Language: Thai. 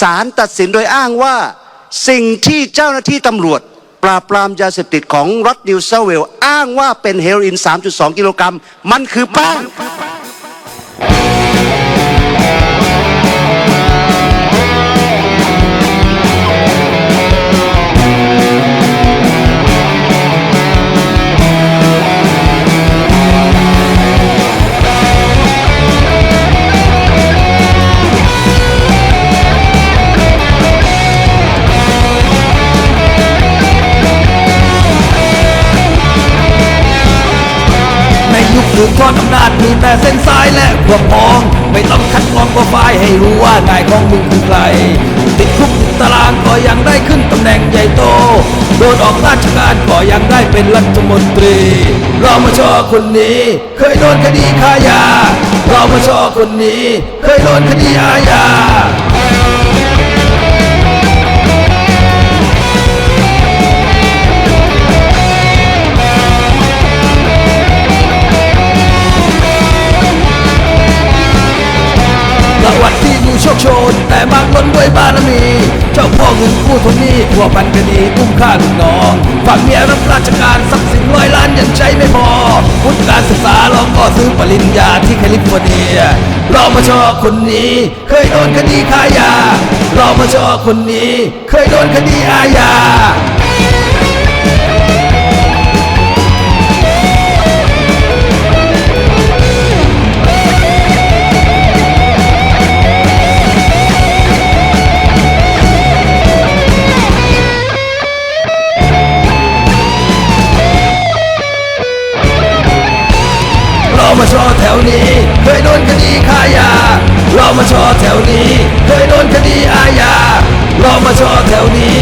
ศาลตัดสินโดยอ้างว่า สิ่งที่เจ้าหน้าที่ตำรวจ ปราบปรามยาเสพติดของรัฐนิวเซาเวลส์อ้างว่าเป็นเฮโรอีน 3.2 กิโลกรัม มันคือแป้ง ทอดอำนาจมีแต่เส้นสายและพวกพ้อง ไม่ต้องคัดกรองโปรไฟล์ให้รู้ว่านายของมึงคือใคร ติดคุกติดตารางก็ยังได้ขึ้นตำแหน่งใหญ่โต โดนออกราชการก็ยังได้เป็นรัฐมนตรีรอมชอคนนี้ เคยโดนคดีค้ายารอมชอคนนี้ เคยโดนคดีอาญา ชน แต่มากล้นด้วยบารมี เจ้าพ่อเงินกู้ทวงหนี้ทั่วพันคดีตุ้มฆ่าลูกน้องฝั่งเมียรับราชการทรัพย์สินร้อยล้านยังใช้ไม่พอวุฒิการศึกษาลองก็ซื้อปริญญาที่แคลิฟอร์เนียรอมาชอคนนี้ เคยโดนคดีค้ายารอมาชอคนนี้ เคยโดนคดีอาญา วนี้ เคยโดนคดีค้ายา เรามาชอแถวนี้ เคยโดนคดีอาญา เรามาชอแถวนี้